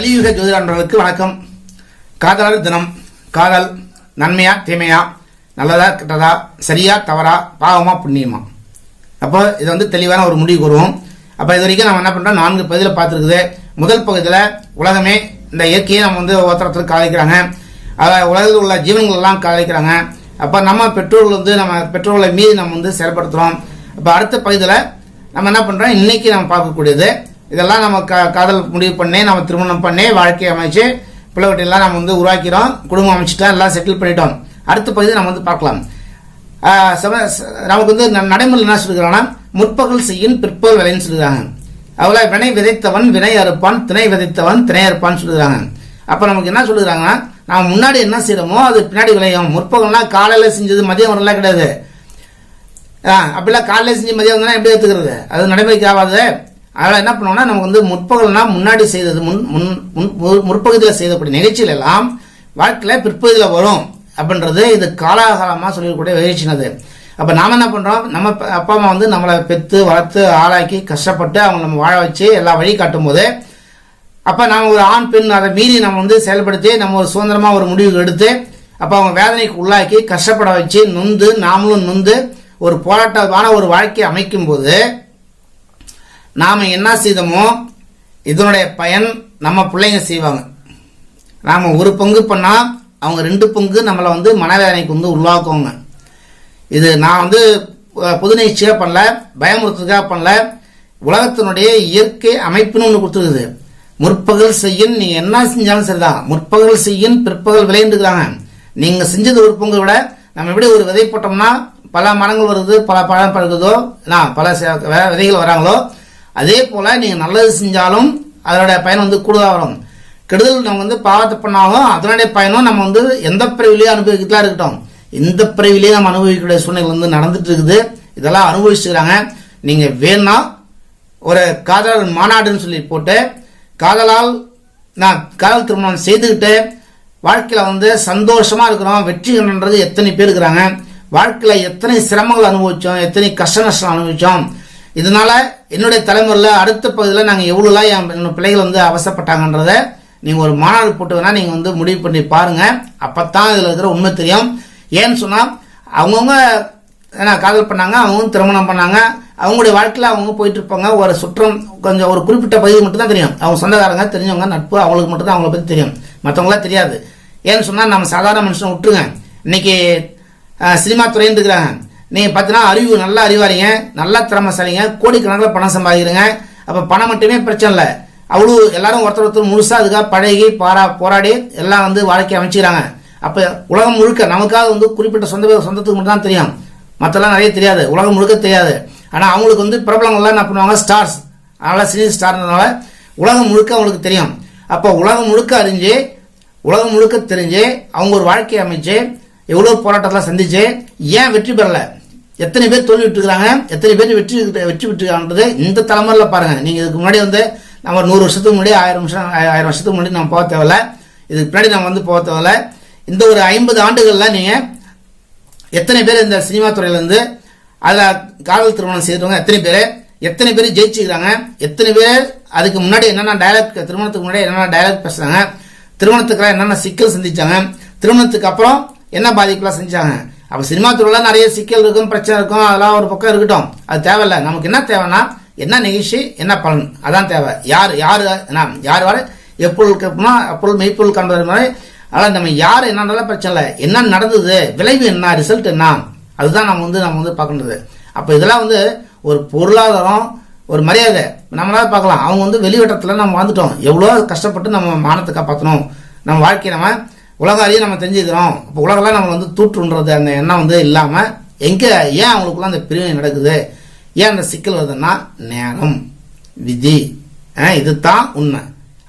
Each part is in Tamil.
கலியுக ஜோதிட அன்பர்களுக்கு வணக்கம். காதலர் தினம். காதல் நன்மையா தீமையா நல்லதா கெட்டதா சரியா தவறா பாவமா புண்ணியமா? அப்போ இதை வந்து தெளிவான ஒரு முடிவு கூறுவோம். அப்போ இது வரைக்கும் நம்ம என்ன பண்ணுறோம் நான்கு பகுதியில் பார்த்துருக்குது. முதல் பகுதியில் உலகமே இந்த இயற்கையை நம்ம வந்து ஒருத்தரத்தில் காதலிக்கிறாங்க. அதை உலகத்தில் உள்ள ஜீவன்கள் எல்லாம் காதலிக்கிறாங்க. அப்போ நம்ம பெற்றோர்கள் வந்து நம்ம பெற்றோர்களை மீறி நம்ம வந்து செயல்படுத்துகிறோம் அப்போ அடுத்த பகுதியில் நம்ம என்ன பண்ணுறோம் இன்னைக்கு நம்ம பார்க்கக்கூடியது இதெல்லாம் நம்ம கா காதல் முடிவு பண்ணி நம்ம திருமணம் பண்ணி வாழ்க்கையை அமைச்சு பிள்ளைகட்டெல்லாம் நம்ம வந்து உருவாக்கிறோம் குடும்பம் அமைச்சிட்டோம் எல்லாம் செட்டில் பண்ணிட்டோம். அடுத்த பகுதி நம்ம வந்து பார்க்கலாம். நமக்கு வந்து ந- நடைமுறையில் என்ன சொல்லுகிறாங்கன்னா முற்பகல் செய்யும் பிற்பகல் விலைன்னு சொல்லுறாங்க அவளை வினை விதைத்தவன் வினை அறுப்பான் திணை விதைத்தவன் திணை அறுப்பான்னு சொல்லுறாங்க அப்போ நமக்கு என்ன சொல்லுறாங்கன்னா நாம் முன்னாடி என்ன செய்யறோமோ அது பின்னாடி விளையும். முற்பகல்னா காலையில் செஞ்சது மதியம் வரலாம் கிடையாது. ஆ, அப்படிலாம் காலையில் செஞ்சு மதியம் வந்தா எப்படி எடுத்துக்கிறது அது நடைமுறைக்கு ஆகாது. அதனால் என்ன பண்ணுவோம்னா நமக்கு வந்து முற்பகல்னா முன்னாடி செய்தது முன் முன் முன் முற்பகுதியில் செய்யக்கூடிய நிகழ்ச்சிகள் எல்லாம் வாழ்க்கையில் பிற்பகுதியில் வரும் அப்படின்றது இது காலாகாலமாக சொல்லக்கூடிய நிகழ்ச்சினது அப்போ நாம் என்ன பண்ணுறோம் நம்ம அப்பா அம்மா வந்து நம்மளை பெற்று வளர்த்து ஆளாக்கி கஷ்டப்பட்டு அவங்க நம்ம வாழ வச்சு எல்லா வழி காட்டும் போது அப்ப ஒரு ஆண் பெண் அதை மீறி நம்ம வந்து செயல்படுத்தி நம்ம ஒரு சுதந்திரமாக ஒரு முடிவு எடுத்து அப்போ அவங்க வேதனைக்கு உள்ளாக்கி கஷ்டப்பட வச்சு நொந்து நாமளும் நொந்து ஒரு போராட்டமான ஒரு வாழ்க்கையை அமைக்கும் போது நாம் என்ன செய்தோமோ இதனுடைய பயன் நம்ம பிள்ளைங்க செய்வாங்க. நாம் ஒரு பங்கு பண்ணால் அவங்க ரெண்டு பங்கு நம்மளை வந்து மனவேதனைக்கு வந்து உருவாக்குவாங்க. இது நான் வந்து புது பொது நிகழ்ச்சியாக பண்ணல பயமுறுத்துக்காக பண்ணல. உலகத்தினுடைய இயற்கை அமைப்புன்னு ஒன்று கொடுத்துருக்குது. முற்பகல் செய்யும் நீங்கள் என்ன செஞ்சாலும் சரிதான். முற்பகல் செய்யும் பிற்பகல் விளையாண்டுக்கிறாங்க நீங்கள் செஞ்சது ஒரு பங்கு விட நம்ம எப்படி ஒரு விதை போட்டோம்னா பல மரங்கள் வருது பல பழம் பழுகுதோ நான் பல விதைகள் வராங்களோ அதே போல நீங்கள் நல்லது செஞ்சாலும் அதனுடைய பயன் வந்து கூடுதலாக வரும். கெடுதல் நம்ம வந்து பாவத்தை பண்ணாலும் அதனுடைய பயனும் நம்ம வந்து எந்த பிரிவிலையும் அனுபவிக்கலாம் இருக்கட்டும். இந்த பிரிவிலையும் நம்ம அனுபவிக்கக்கூடிய சூழ்நிலை வந்து நடந்துட்டு இருக்குது இதெல்லாம் அனுபவிச்சுக்கிறாங்க. நீங்கள் வேணா ஒரு காதலர் மாநாடுன்னு சொல்லி போட்டு காதலால் நான் காதல் திருமணம் செய்துக்கிட்டு வாழ்க்கையில் வந்து சந்தோஷமாக இருக்கிறோம் வெற்றி எத்தனை பேர் இருக்கிறாங்க. வாழ்க்கையில் எத்தனை சிரமங்கள் அனுபவித்தோம் எத்தனை கஷ்ட நஷ்டம் அனுபவித்தோம் இதனால என்னுடைய தலைமுறையில் அடுத்த பகுதியில் நாங்கள் எவ்வளோலாம் என் என்னோட பிள்ளைகள் வந்து அவசப்பட்டாங்கன்றத நீங்கள் ஒரு மாநாடு போட்டு வேணால் நீங்கள் வந்து முடிவு பண்ணி பாருங்கள் அப்போ தான் இதில் இருக்கிற உண்மை தெரியும். ஏன்னு சொன்னால் அவங்கவுங்க ஏன்னா காதல் பண்ணாங்க அவங்களும் திருமணம் பண்ணாங்க. அவங்களுடைய வாழ்க்கையில் அவங்க போயிட்டு இருப்பாங்க. ஒரு சுற்றம் கொஞ்சம் ஒரு குறிப்பிட்ட பகுதி மட்டும் தான் தெரியும். அவங்க சொந்தக்காரங்க தெரிஞ்சவங்க நட்பு அவங்களுக்கு மட்டும் தான் அவங்கள பற்றி தெரியும். மற்றவங்களாம் தெரியாது. ஏன்னு சொன்னால் நம்ம சாதாரண மனுஷனை விட்டுருங்க. இன்னைக்கு சினிமா துறைன்னு இருக்கிறாங்க நீங்கள் பார்த்தீங்கன்னா அறிவு நல்லா அறிவாரிங்க நல்லா திறமைசாலிங்க கோடிக்கணக்கில் பணம் சம்பாதிக்கிறீங்க. அப்போ பணம் மட்டுமே பிரச்சனை இல்லை. அவ்வளோ எல்லாரும் ஒருத்தர் ஒருத்தர் முழுசாக அதுக்காக பழகி பாரா போராடி எல்லாம் வந்து வாழ்க்கை அமைச்சுக்கிறாங்க. அப்போ உலகம் முழுக்க நமக்காக வந்து குறிப்பிட்ட சொந்த சொந்தத்துக்கு மட்டும் தான் தெரியும். மற்றெல்லாம் நிறைய தெரியாது. உலகம் முழுக்க தெரியாது. ஆனால் அவங்களுக்கு வந்து பிரபலங்கள்லாம் என்ன பண்ணுவாங்க? ஸ்டார்ஸ். அதனால் சினி ஸ்டார்னால உலகம் முழுக்க அவங்களுக்கு தெரியும். அப்போ உலகம் முழுக்க அறிஞ்சு உலகம் முழுக்க தெரிஞ்சு அவங்க ஒரு வாழ்க்கையை அமைச்சு எவ்வளோ போராட்டத்தெல்லாம் சந்திச்சு ஏன் வெற்றி பெறலை? எத்தனை பேர் தோல்வி விட்டுருக்காங்க எத்தனை பேர் வெற்றி வெற்றி விட்டுருக்காங்கன்றது இந்த தலைமுறையில் பாருங்க. நீங்கள் இதுக்கு முன்னாடி வந்து நம்ம நூறு வருஷத்துக்கு முன்னாடி ஆயிரம் வருஷம் ஆயிரம் வருஷத்துக்கு முன்னாடி நம்ம போக தேவையில்ல. இதுக்கு பின்னாடி நம்ம வந்து போக தேவையில்ல. இந்த ஒரு ஐம்பது ஆண்டுகளில் நீங்கள் எத்தனை பேர் இந்த சினிமா துறையிலேருந்து அதில் காதல் திருமணம் செய்கிறவங்க எத்தனை பேர் எத்தனை பேர் ஜெயிச்சுக்கிறாங்க எத்தனை பேர் அதுக்கு முன்னாடி என்னென்ன டயலாக் திருமணத்துக்கு முன்னாடி என்னென்ன டயலாக் பேசுகிறாங்க திருமணத்துக்குலாம் என்னென்ன சிக்கல் சந்திச்சாங்க திருமணத்துக்கு அப்புறம் என்ன பாதிப்புலாம் செஞ்சாங்க அப்போ சினிமா துறையில் நிறைய சிக்கல் இருக்கும் பிரச்சனை இருக்கும் அதெல்லாம் ஒரு பக்கம் இருக்கட்டும். அது தேவையில்லை. நமக்கு என்ன தேவைன்னா என்ன நிகழ்ச்சி என்ன பலன்? அதான் தேவை. யார் யார் என்ன யார் வர எப்பொருள் கேட்போமோ அப்பொருள் மெய்ப்பொருள் காண்பது மாதிரி. அதனால் நம்ம யார் என்னன்னாலும் பிரச்சனை இல்லை. என்ன நடந்தது விளைவு என்ன ரிசல்ட் என்ன? அதுதான் நம்ம வந்து நம்ம வந்து பார்க்கணுது அப்போ இதெல்லாம் வந்து ஒரு பொருளாதாரம் ஒரு மரியாதை. நம்மளால பார்க்கலாம். அவங்க வந்து வெளிவட்டத்தில் நம்ம வந்துட்டோம் எவ்வளோ கஷ்டப்பட்டு நம்ம மானத்தை காப்பாற்றணும் நம்ம வாழ்க்கையை நம்ம உலக அறிய நம்ம தெரிஞ்சுக்கிறோம். இப்போ உலகெல்லாம் நம்ம வந்து தூற்றுன்றது அந்த எண்ணம் வந்து இல்லாமல் எங்கே ஏன் அவங்களுக்குள்ள அந்த பிரிவினை நடக்குது? ஏன் அந்த சிக்கல் வருதுன்னா நேரம் விதி. இது இதுதான் உண்மை.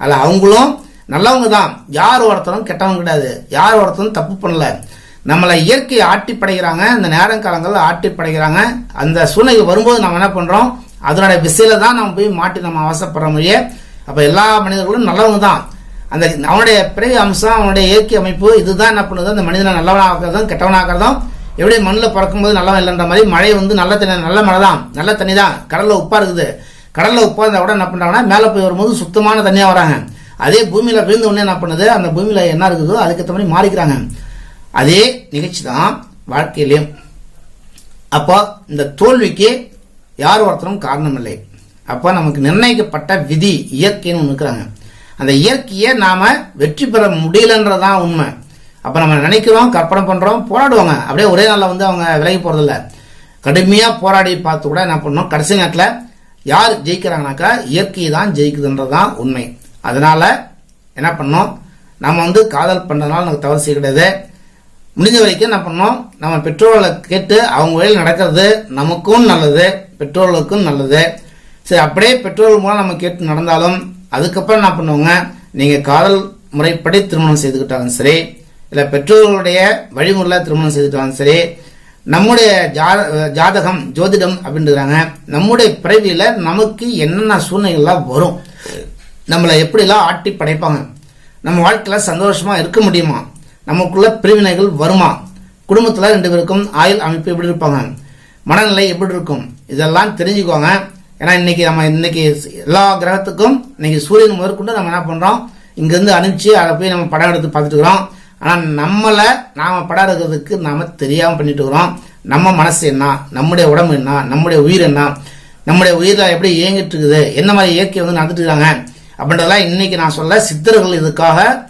அதில் அவங்களும் நல்லவங்க தான். யார் ஒருத்தரும் கெட்டவங்க கிடையாது. யார் ஒருத்தரும் தப்பு பண்ணல. நம்மளை இயற்கை ஆட்டி படைக்கிறாங்க. இந்த நேரம் காலங்களில் ஆட்டி படைக்கிறாங்க. அந்த சூழ்நிலை வரும்போது நம்ம என்ன பண்ணுறோம் அதனுடைய விசையில தான் நம்ம போய் மாட்டி நம்ம அவசரப்படுற மாதிரியே அப்போ எல்லா மனிதர்களும் நல்லவங்க தான். அந்த அவனுடைய பிறகு அம்சம் அவனுடைய இயற்கை அமைப்பு இதுதான் என்ன பண்ணுது? அந்த மனிதனை நல்லவனாக்குறதும் கெட்டவனாகிறதும் எப்படி மண்ணில் பிறக்கும்போது நல்லவன் இல்லைன்ற மாதிரி மழை வந்து நல்ல தண்ணி நல்ல மழை தான் நல்ல தண்ணி தான் கடலில் உப்பா இருக்குது. கடலில் உப்பா இருந்தால் கூட என்ன பண்ணுறாங்கன்னா மேலே போய் வரும்போது சுத்தமான தண்ணியாக வராங்க. அதே பூமியில் விழுந்த உடனே என்ன பண்ணுது? அந்த பூமியில் என்ன இருக்குதோ அதுக்கேற்ற மாதிரி மாறிக்கிறாங்க. அதே நிகழ்ச்சி தான் வாழ்க்கையிலையும். அப்போ இந்த தோல்விக்கு யார் ஒருத்தரும் காரணம் இல்லை அப்போ நமக்கு நிர்ணயிக்கப்பட்ட விதி இயற்கைன்னு ஒன்று இருக்கிறாங்க. அந்த இயற்கையை நாம வெற்றி பெற முடியலன்றதான் உண்மை. அப்போ நம்ம நினைக்கிறோம் கற்பனை பண்றோம் போராடுவாங்க. அப்படியே ஒரே நாளில் வந்து அவங்க விலகி போறதில்ல. கடுமையா போராடி பார்த்து கூட என்ன பண்ணோம்? கடைசி நேரத்தில் யார் ஜெயிக்கிறாங்கனாக்கா இயற்கை தான் ஜெயிக்குதுன்றதுதான் உண்மை. அதனால என்ன பண்ணோம்? நம்ம வந்து காதல் பண்றதுனால நமக்கு தவறு செய்ய கிடையாது முடிஞ்ச வரைக்கும் என்ன பண்ணோம்? நம்ம பெற்றோர்களை கேட்டு அவங்க வழியில் நடக்கிறது நமக்கும் நல்லது பெற்றோர்களுக்கும் நல்லது. சரி அப்படியே பெற்றோர்கள் மூலம் நம்ம கேட்டு நடந்தாலும் அதுக்கப்புறம் என்ன பண்ணுவாங்க? நீங்கள் காதல் முறைப்படி திருமணம் செய்துக்கிட்டாலும் சரி இல்லை பெற்றோர்களுடைய வழிமுறையில் திருமணம் செய்துக்கிட்டாலும் சரி நம்முடைய ஜா- ஜாதகம் ஜோதிடம் அப்படின்றாங்க நம்முடைய பிறவியில் நமக்கு என்னென்ன சூழ்நிலைகள்லாம் வரும்? நம்மளை எப்படிலாம் ஆட்டி படைப்பாங்க? நம்ம வாழ்க்கையில் சந்தோஷமாக இருக்க முடியுமா? நமக்குள்ள பிரிவினைகள் வருமா? குடும்பத்தில் ரெண்டு பேருக்கும் ஆயுள் அமைப்பு எப்படி இருப்பாங்க? மனநிலை எப்படி இருக்கும்? இதெல்லாம் தெரிஞ்சுக்குவாங்க. ஏன்னா இன்னைக்கு நம்ம இன்னைக்கு எல்லா கிரகத்துக்கும் இன்னைக்கு சூரியன் முதற்கொண்டு நம்ம என்ன பண்றோம்? இங்கேருந்து அனுப்பிச்சு அதை போய் நம்ம படம் எடுத்து பார்த்துட்டுக்கிறோம் ஆனால் ஆனா நாம் நாம படம் எடுக்கிறதுக்கு நாம தெரியாம பண்ணிட்டு இருக்கிறோம். நம்ம மனசு என்ன? நம்முடைய உடம்பு என்ன? நம்முடைய உயிர் என்ன? நம்முடைய உயிரில் எப்படி இயங்கிட்டு இருக்குது? என்ன மாதிரி இயற்கை வந்து நடந்துட்டு இருக்காங்க? அப்படின்றதெல்லாம் இன்னைக்கு நான் சொல்ல சித்தர்கள் இதுக்காக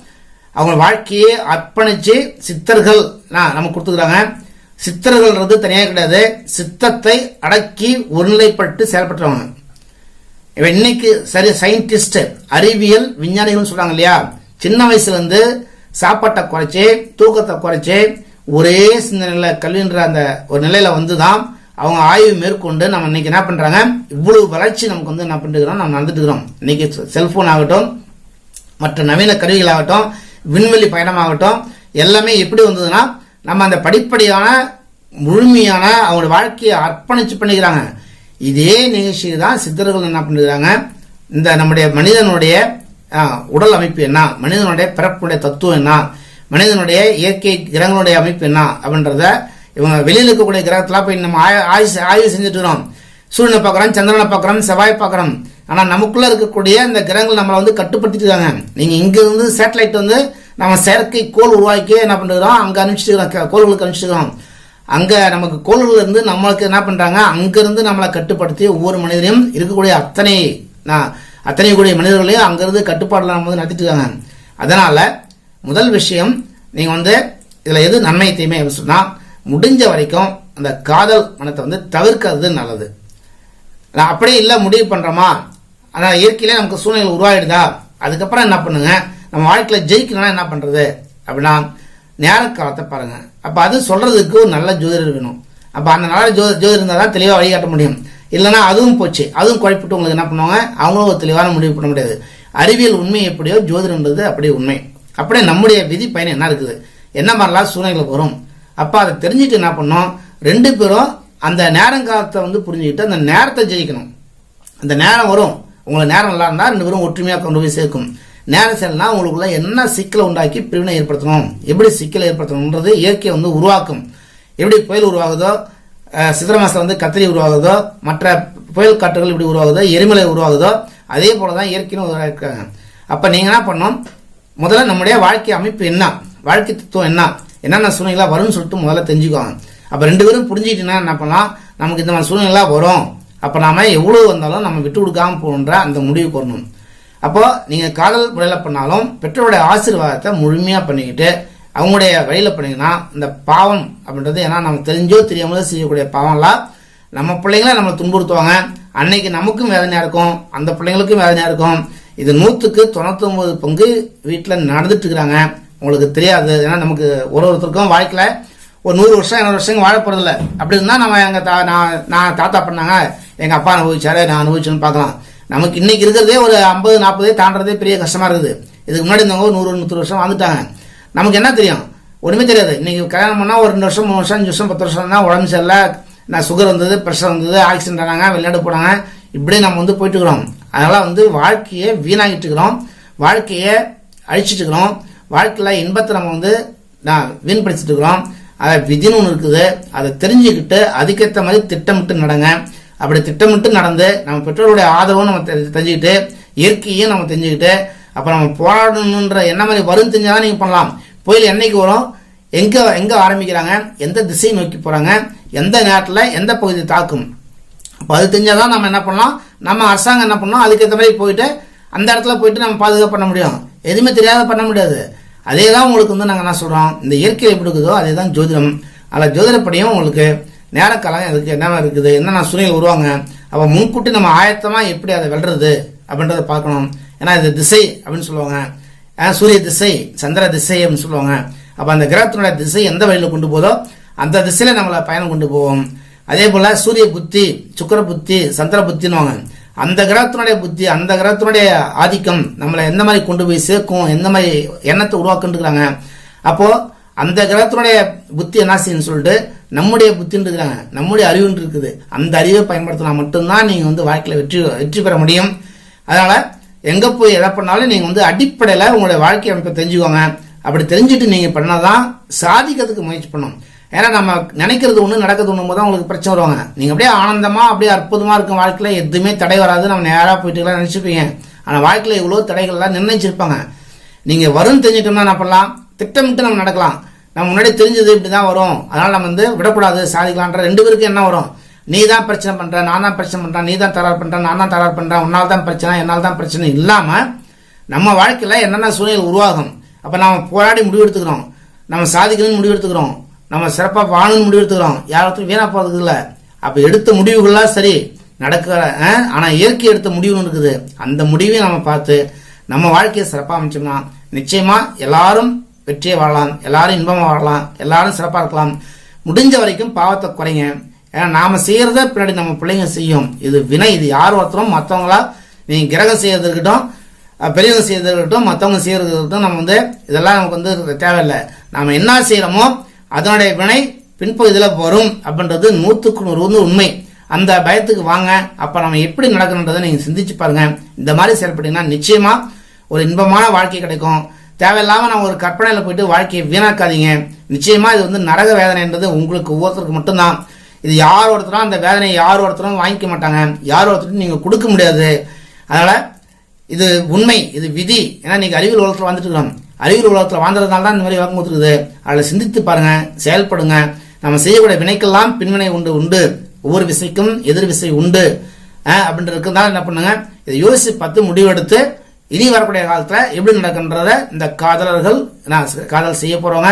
அவங்க வாழ்க்கையை அர்ப்பணிச்சு சித்தர்கள் நான் கொடுத்துக்கிறாங்க. சித்தர்கள்ன்றது தனியாக கிடையாது. சித்தத்தை அடக்கி ஒருநிலைப்பட்டு செயல்பட்டவங்க இவன் இன்னைக்கு சரி சயின்டிஸ்ட் அறிவியல் விஞ்ஞானிகள் சொல்றாங்க இல்லையா? சின்ன வயசுல இருந்து சாப்பாட்டை குறைச்சி தூக்கத்தை குறைச்சி ஒரே சிந்தனையில் கல்வின்ற அந்த ஒரு நிலையில வந்து தான் அவங்க ஆய்வு மேற்கொண்டு நம்ம இன்னைக்கு என்ன பண்றாங்க? இவ்வளவு வளர்ச்சி நமக்கு வந்து என்ன பண்ணிருக்கிறோம் நம்ம நடந்துட்டு இருக்கிறோம். இன்னைக்கு செல்போன் ஆகட்டும் மற்ற நவீன கருவிகள் ஆகட்டும் விண்வெளி பயணமாகட்டும் எல்லாமே எப்படி வந்ததுன்னா நம்ம அந்த படிப்படியான முழுமையான அவங்களோட வாழ்க்கையை அர்ப்பணிச்சு பண்ணிக்கிறாங்க. இதே நிகழ்ச்சி தான் சித்தர்கள் என்ன பண்ணிக்கிறாங்க இந்த நம்முடைய மனிதனுடைய உடல் அமைப்பு என்ன? மனிதனுடைய பிறப்புடைய தத்துவம் என்ன? மனிதனுடைய இயற்கை கிரகங்களுடைய அமைப்பு என்ன? அப்படின்றத இவங்க வெளியில் இருக்கக்கூடிய கிரகத்தெல்லாம் போய் நம்ம ஆய- ஆய்வு ஆய்வு செஞ்சுட்டு இருக்கிறோம். சூரியனை பார்க்குறோம் சந்திரனை பார்க்குறோம் செவ்வாய் பார்க்குறோம். ஆனால் நமக்குள்ளே இருக்கக்கூடிய இந்த கிரகங்கள் நம்மளை வந்து கட்டுப்படுத்திட்டு இருக்காங்க. நீங்கள் இங்கேருந்து சேட்டலைட் வந்து நம்ம செயற்கை கோள் உருவாக்கி என்ன பண்ணுறோம் அங்கே அனுப்பிச்சிட்டுக்கிறோம் கோள்களுக்கு அனுப்பிச்சிட்டு அங்கே நமக்கு கோள்கள்லேருந்து நம்மளுக்கு என்ன பண்ணுறாங்க அங்கேருந்து நம்மளை கட்டுப்படுத்தி ஒவ்வொரு மனிதனையும் இருக்கக்கூடிய அத்தனை நான் அத்தனை கூடிய மனிதர்களையும் அங்கேருந்து கட்டுப்பாடுல நம்ம வந்து நடத்திட்டு இருக்காங்க. முதல் விஷயம் நீங்கள் வந்து இதில் எது நன்மை தீமை அப்படின்னு சொன்னால் முடிஞ்ச வரைக்கும் அந்த காதல் மனத்தை வந்து தவிர்க்கிறது நல்லது. நான் அப்படியே இல்லை முடிவு பண்ணுறோமா ஆனால் இயற்கையிலே நமக்கு சூழ்நிலை உருவாயிடுதா? அதுக்கப்புறம் என்ன பண்ணுங்கள் நம்ம வாழ்க்கையில் ஜெயிக்கணும்னா என்ன பண்ணுறது அப்படின்னா நேர காலத்தை அப்போ அது சொல்கிறதுக்கு ஒரு நல்ல ஜோதிடர் வேணும். அப்போ அந்த நல்ல ஜோ ஜோதிடர் இருந்தால் தான் தெளிவாக வழிகாட்ட முடியும். இல்லைன்னா அதுவும் போச்சு. அதுவும் குழப்பிட்டு உங்களுக்கு என்ன பண்ணுவாங்க? அவங்களும் ஒரு தெளிவான முடிவு பண்ண முடியாது. அறிவியல் உண்மை எப்படியோ ஜோதிடன்றது அப்படியே உண்மை. அப்படியே நம்முடைய விதி பயன் என்ன இருக்குது? என்ன மாதிரிலாம் சூழ்நிலைகள் வரும்? அப்போ அதை தெரிஞ்சுட்டு என்ன பண்ணோம் ரெண்டு பேரும் அந்த நேரங்காலத்தை வந்து புரிஞ்சுக்கிட்டு அந்த நேரத்தை ஜெயிக்கணும். அந்த நேரம் வரும். உங்களுக்கு நேரம் நல்லா இருந்தால் ரெண்டு பேரும் ஒற்றுமையாக கொண்டு போய் சேர்க்கும். நேரம் சரியில்லைனா உங்களுக்குள்ள என்ன சிக்கலை உண்டாக்கி பிரிவினை ஏற்படுத்தணும்? எப்படி சிக்கலை ஏற்படுத்தணுன்றது இயற்கையை வந்து உருவாக்கும். எப்படி புயல் உருவாகுதோ அஹ், சித்திரை வந்து கத்திரி உருவாகுதோ மற்ற புயல் காற்றுகள் இப்படி உருவாகுதோ எரிமலை உருவாகுதோ அதே போல தான் இயற்கைன்னு உருவாக்குறாங்க அப்போ நீங்கள் என்ன பண்ணணும்? முதல்ல நம்முடைய வாழ்க்கை அமைப்பு என்ன? வாழ்க்கை தத்துவம் என்ன? என்னென்ன சூழ்நிலை வரும்னு சொல்லிட்டு முதல்ல தெரிஞ்சுக்குவாங்க அப்போ ரெண்டு பேரும் புரிஞ்சுக்கிட்டீங்கன்னா என்ன பண்ணலாம்? நமக்கு இந்த மாதிரி சூழ்நிலை வரும். அப்போ நாம எவ்வளோ வந்தாலும் நம்ம விட்டு கொடுக்காமல் போகணுன்ற அந்த முடிவுக்கு வரணும். அப்போ நீங்க காதல் முறையில பண்ணாலும் பெற்றோருடைய ஆசீர்வாதத்தை முழுமையா பண்ணிக்கிட்டு அவங்களுடைய வழியில பண்ணீங்கன்னா இந்த பாவம் அப்படின்றது ஏன்னா நம்ம தெரிஞ்சோ தெரியாமலோ செய்யக்கூடிய பாவம்லாம் நம்ம பிள்ளைங்கள நம்மளை துன்புறுத்துவாங்க. அன்னைக்கு நமக்கும் வேதனையா இருக்கும் அந்த பிள்ளைங்களுக்கும் வேதனையா இருக்கும். இது நூத்துக்கு தொண்ணூத்தி ஒன்பது பங்கு வீட்டில் நடந்துட்டு இருக்கிறாங்க. உங்களுக்கு தெரியாது. ஏன்னா நமக்கு ஒரு ஒருத்தருக்கும் வாழ்க்கையில ஒரு நூறு வருஷம் இரநூறு வருஷம் வாழ போறதில்ல. அப்படி இருந்தா நம்ம எங்க தா- நான் நான் தாத்தா பண்ணாங்க. எங்க அப்பா அனுபவிச்சாரு நான் அனுபவிச்சேன்னு பார்க்கலாம். நமக்கு இன்னைக்கு இருக்கிறதே ஒரு ஐம்பது நாற்பதே தாண்டதே பெரிய கஷ்டமா இருக்குது. இதுக்கு முன்னாடி இருந்தவங்க ஒரு நூறு நூறு வருஷம் வந்துட்டாங்க நமக்கு என்ன தெரியும்? ஒன்றுமே தெரியாது. இன்னைக்கு கல்யாணம் பண்ணால் ஒரு ரெண்டு வருஷம் மூணு வருஷம் அஞ்சு வருஷம் பத்து வருஷம் தான் உடம்பு சரியில்லை. நான் சுகர் வந்தது ப்ரெஷர் வந்தது ஆக்சிடென்ட் ஆனாங்க வெளிநாடு போனாங்க. இப்படியே நம்ம வந்து போயிட்டு இருக்கிறோம். அதனால் வந்து வாழ்க்கையை வீணாகிட்டு இருக்கிறோம். வாழ்க்கையை அழிச்சிட்டு இருக்கிறோம். வாழ்க்கையில் இன்பத்தை நம்ம வந்து நான் வீண்படுத்திட்டு இருக்கிறோம். அதை விதின்னு ஒன்று இருக்குது. அதை தெரிஞ்சுக்கிட்டு அதுக்கேற்ற மாதிரி திட்டமிட்டு நடங்க. அப்படி திட்டமிட்டு நடந்து நம்ம பெற்றோருடைய ஆதரவும் நம்ம தெரிஞ்சுக்கிட்டு இயற்கையும் நம்ம தெரிஞ்சுக்கிட்டு அப்போ நம்ம போராடணுன்ற என்ன மாதிரி வரும் தெரிஞ்சாதான் நீங்கள் பண்ணலாம். புயல் என்னைக்கு வரும்? எங்கே எங்கே ஆரம்பிக்கிறாங்க? எந்த திசையை நோக்கி போகிறாங்க எந்த நேரத்தில் எந்த பகுதி தாக்கும்? அப்போ அது தெரிஞ்சாதான் நம்ம என்ன பண்ணலாம்? நம்ம அரசாங்கம் என்ன பண்ணோம் அதுக்கேற்ற மாதிரி போயிட்டு அந்த இடத்துல போயிட்டு நம்ம பாதுகாப்பு பண்ண முடியும். எதுவுமே தெரியாத பண்ண முடியாது. அதே தான் உங்களுக்கு வந்து நாங்கள் என்ன சொல்கிறோம் இந்த இயற்கை எப்படி இருக்குதோ அதே தான் ஜோதிடம். அதில் ஜோதிடப்படியும் உங்களுக்கு நேரக்காலம் அதுக்கு என்னென்ன இருக்குது என்னென்ன சூழ்நிலை உருவாங்க அப்போ முன்கூட்டி நம்ம ஆயத்தமாக எப்படி அதை வெல்றது அப்படின்றத பார்க்கணும். ஏன்னா இது திசை அப்படின்னு சொல்லுவாங்க. சூரிய திசை சந்திர திசை அப்படின்னு சொல்லுவாங்க. அப்போ அந்த கிரகத்தினுடைய திசை எந்த வழியில் கொண்டு போதோ அந்த திசையில நம்மளை பயணம் கொண்டு போவோம். அதே போல சூரிய புத்தி சுக்கிர புத்தி சந்திர புத்தின்னுவாங்க. அந்த கிரகத்தினுடைய புத்தி அந்த கிரகத்தினுடைய ஆதிக்கம் நம்மளை எந்த மாதிரி கொண்டு போய் சேர்க்கும் எந்த மாதிரி எண்ணத்தை உருவாக்குன்றாங்க அப்போ அந்த கிரகத்தினுடைய புத்தி என்ன செய்யுன்னு சொல்லிட்டு நம்முடைய புத்தின்னு நம்முடைய அறிவுன்னு இருக்குது. அந்த அறிவை பயன்படுத்தினா மட்டும்தான் நீங்கள் வந்து வாழ்க்கையில் வெற்றி வெற்றி பெற முடியும். அதனால் எங்கே போய் எதை பண்ணாலும் நீங்கள் வந்து அடிப்படையில் உங்களுடைய வாழ்க்கை அமைப்பை தெரிஞ்சுக்கோங்க. அப்படி தெரிஞ்சுட்டு நீங்கள் பண்ணால் தான் சாதிக்கிறதுக்கு முயற்சி பண்ணணும் ஏன்னா நம்ம நினைக்கிறது ஒன்று நடக்கிறது ஒன்று தான் உங்களுக்கு பிரச்சனை வருவாங்க. நீங்கள் அப்படியே ஆனந்தமாக அப்படியே அற்புதமாக இருக்கும் வாழ்க்கையில் எதுவுமே தடை வராது. நம்ம நேராக போயிட்டுலாம் நினைச்சுப்பீங்க ஆனால் வாழ்க்கையில் இவ்வளோ தடைகள்லாம் நிர்ணயிச்சிருப்பாங்க. நீங்கள் வரும் தெரிஞ்சிட்டோம்னா என்ன பண்ணலாம்? திட்டமிட்டு நம்ம நடக்கலாம். நம்ம முன்னாடி தெரிஞ்சது இப்படி தான் வரும். அதனால் நம்ம வந்து விடக்கூடாது சாதிக்கலான்ற ரெண்டு பேருக்கும் என்ன வரும்? நீ தான் பிரச்சனை பண்ற நான் தான் பிரச்சனை பண்ணுறேன் நீ தான் தரார் பண்ணுற நான் தான் தரார் பண்ணுறேன் உன்னால் தான் பிரச்சனை என்னால் தான் பிரச்சனை இல்லாமல் நம்ம வாழ்க்கையில் என்னென்ன சூழ்நிலை உருவாகும்? அப்போ நாம் போராடி முடிவெடுத்துக்கிறோம் நம்ம சாதிக்கணும்னு முடிவெடுத்துக்கிறோம் நம்ம சிறப்பாக வாழணும்னு முடிவெடுத்துக்கிறோம் யாராவது வீணா போகிறது இல்லை. அப்போ எடுத்த முடிவுகள்லாம் சரி நடக்கிற ஆனால் இயற்கை எடுத்த முடிவுன்னு இருக்குது. அந்த முடிவையும் நம்ம பார்த்து நம்ம வாழ்க்கையை சிறப்பாக அமைச்சோம்னா நிச்சயமாக எல்லாரும் வெற்றியை வாழலாம் எல்லாரும் இன்பமாக வாழலாம் எல்லாரும் சிறப்பாக இருக்கலாம். முடிஞ்ச வரைக்கும் பாவத்தை குறைங்க. ஏன்னா நாம் செய்கிறத பின்னாடி நம்ம பிள்ளைங்க செய்யும். இது வினை இது யார் ஒருத்தரும் மற்றவங்களா நீங்கள் கிரகம் செய்கிறது இருக்கட்டும் பெரியவங்க செய்கிறது இருக்கட்டும் மற்றவங்க செய்கிறது இருக்கட்டும் நம்ம வந்து இதெல்லாம் நமக்கு வந்து தேவையில்லை. நாம் என்ன செய்கிறோமோ அதனுடைய வினை பின்பகுதியில் வரும் அப்படின்றது நூற்றுக்கு நூறு வந்து உண்மை. அந்த பயத்துக்கு வாங்க. அப்போ நம்ம எப்படி நடக்கணுன்றதை நீங்கள் சிந்திச்சு பாருங்கள் இந்த மாதிரி செயல்பட்டீங்கன்னா நிச்சயமாக ஒரு இன்பமான வாழ்க்கை கிடைக்கும். தேவையில்லாமல் நம்ம ஒரு கற்பனையில் போயிட்டு வாழ்க்கையை வீணாக்காதீங்க. நிச்சயமாக இது வந்து நரக வேதனைன்றது உங்களுக்கு ஒவ்வொருத்தருக்கு மட்டும்தான். இது யார் ஒருத்தரும் அந்த வேதனையை யார் ஒருத்தரும் வாங்கிக்க மாட்டாங்க. யார் ஒருத்தரும் நீங்கள் கொடுக்க முடியாது. அதனால் இது உண்மை இது விதி. ஏன்னா நீங்கள் அறிவியல் உலகத்தில் வந்துட்டு இருக்கிறோம். அறிவியல் உலகத்தில் வாழ்ந்ததுனால தான் இந்த மாதிரி வாங்க இருக்குது அதில் சிந்தித்து பாருங்கள் செயல்படுங்க. நம்ம செய்யக்கூடிய வினைக்கெல்லாம் பின்வினை உண்டு உண்டு. ஒவ்வொரு விசைக்கும் எதிர் விசை உண்டு. அஹ், அப்படின்ட்டு இருக்கிறதால என்ன பண்ணுங்க? இதை யோசித்து பார்த்து முடிவெடுத்து இனி வரக்கூடிய காலத்துல எப்படி நடக்குன்றத இந்த காதலர்கள் நான் காதல் செய்ய போறவங்க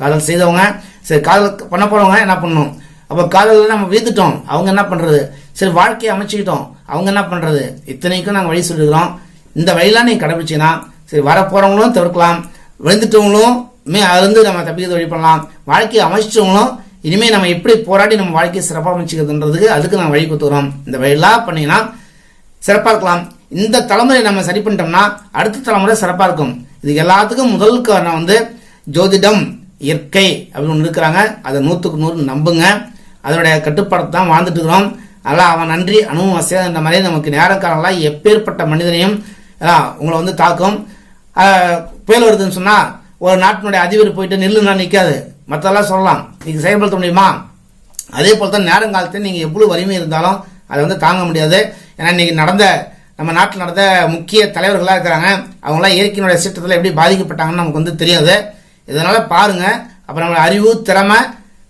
காதல் செய்தவங்க சரி காதல் பண்ண போறவங்க என்ன பண்ணணும்? அப்ப காதலில் நம்ம வீழ்த்துட்டோம் அவங்க என்ன பண்றது? சரி வாழ்க்கையை அமைச்சுக்கிட்டோம். அவங்க என்ன பண்றது? இத்தனைக்கும் நாங்கள் வழி சொல்லிக்கிறோம் இந்த வழியெல்லாம் நீங்கள் கடைபிடிச்சீங்கன்னா சரி வரப்போறவங்களும் தவிர்க்கலாம். விழுந்துட்டவங்களும் மே அதுலேருந்து நம்ம தப்பிக்கிறது வழி பண்ணலாம். வாழ்க்கையை அமைச்சிட்டவங்களும் இனிமேல் நம்ம எப்படி போராடி நம்ம வாழ்க்கையை சிறப்பாக அமைச்சிக்கிறதுன்றதுக்கு அதுக்கு நாங்கள் வழி கொடுத்துக்கிறோம். இந்த வழியெல்லாம் பண்ணீங்கன்னா சிறப்பாக இருக்கலாம். இந்த தலைமுறை நம்ம சரி பண்ணிட்டோம்னா அடுத்த தலைமுறை சிறப்பாக இருக்கும். இது எல்லாத்துக்கும் முதல் காரணம் வந்து ஜோதிடம் இயற்கை அப்படின்னு ஒன்று இருக்கிறாங்க. அதை நூற்றுக்கு நூறு நம்புங்க. அதனுடைய கட்டுப்பாடு தான் வாழ்ந்துட்டு இருக்கிறோம். அதெல்லாம் அவன் நன்றி அனுபவம் வசதியாக இந்த மாதிரி நமக்கு நேரக்காலம்லாம் எப்பேற்பட்ட மனிதனையும் உங்களை வந்து தாக்கும். புயல் வருதுன்னு சொன்னால் ஒரு நாட்டினுடைய அதிபர் போயிட்டு நில்லுன்னா நிற்காது மற்றெல்லாம் சொல்லலாம். நீங்கள் செயல்படுத்த முடியுமா? அதே போல தான் நேரங்காலத்தில் நீங்கள் எவ்வளோ வலிமை இருந்தாலும் அதை வந்து தாங்க முடியாது. ஏன்னா இன்னைக்கு நடந்த நம்ம நாட்டில் நடந்த முக்கிய தலைவர்களாக இருக்கிறாங்க. அவங்களாம் இயற்கையினுடைய சீற்றத்தில் எப்படி பாதிக்கப்பட்டாங்கன்னு நமக்கு வந்து தெரியாது. இதனால் பாருங்கள் அப்போ நம்ம அறிவு திறமை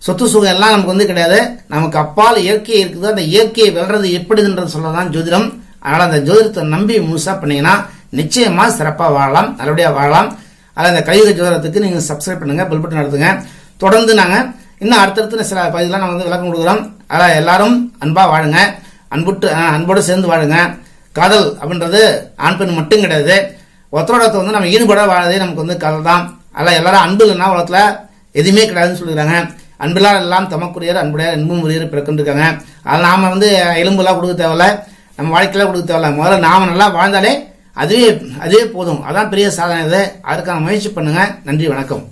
சொத்து சுகம் எல்லாம் நமக்கு வந்து கிடையாது. நமக்கு அப்பால் இயற்கை இருக்குது அந்த இயற்கையை வெல்றது எப்படிதுன்றது சொல்லதான் ஜோதிடம். அதனால் அந்த ஜோதிடத்தை நம்பி முழுசாக பண்ணீங்கன்னா நிச்சயமாக சிறப்பாக வாழலாம் நல்லபடியாக வாழலாம். அதில் அந்த கலியுக ஜோதிடத்துக்கு நீங்கள் சப்ஸ்கிரைப் பண்ணுங்கள் பில் பட்டன் நடத்துங்க தொடர்ந்து நாங்கள் இன்னும் அடுத்தடுத்து சில பகுதியெல்லாம் நாங்கள் வந்து விளக்கம் கொடுக்குறோம். அதான் எல்லாரும் அன்பாக வாழுங்க. அன்புட்டு அன்போடு சேர்ந்து வாழுங்க. காதல் அப்படின்றது ஆண் பெண் மட்டும் கிடையாது. ஒருத்தரோட ஒருத்தர் வந்து நம்ம ஈடுபட வாழதே நமக்கு வந்து காதல் தான் அதெல்லாம் எல்லாரும் அன்பு இல்லைன்னா உலகத்தில் எதுவுமே கிடையாதுன்னு சொல்லிடுறாங்க அன்பில்லாத எல்லாம் தமக்குரியர் அன்புடையார் அன்பும் உரியர் பிறக்குன்றிருக்காங்க. அதில் நாம் வந்து எலும்புலாம் கொடுக்க தேவையில்ல. நம்ம வாழ்க்கையெல்லாம் கொடுக்க தேவையில்ல. முதல்ல நாம நல்லா வாழ்ந்தாலே அதுவே அதுவே போதும். அதான் பெரிய சாதனை இது. அதுக்கான முயற்சி பண்ணுங்கள் நன்றி வணக்கம்.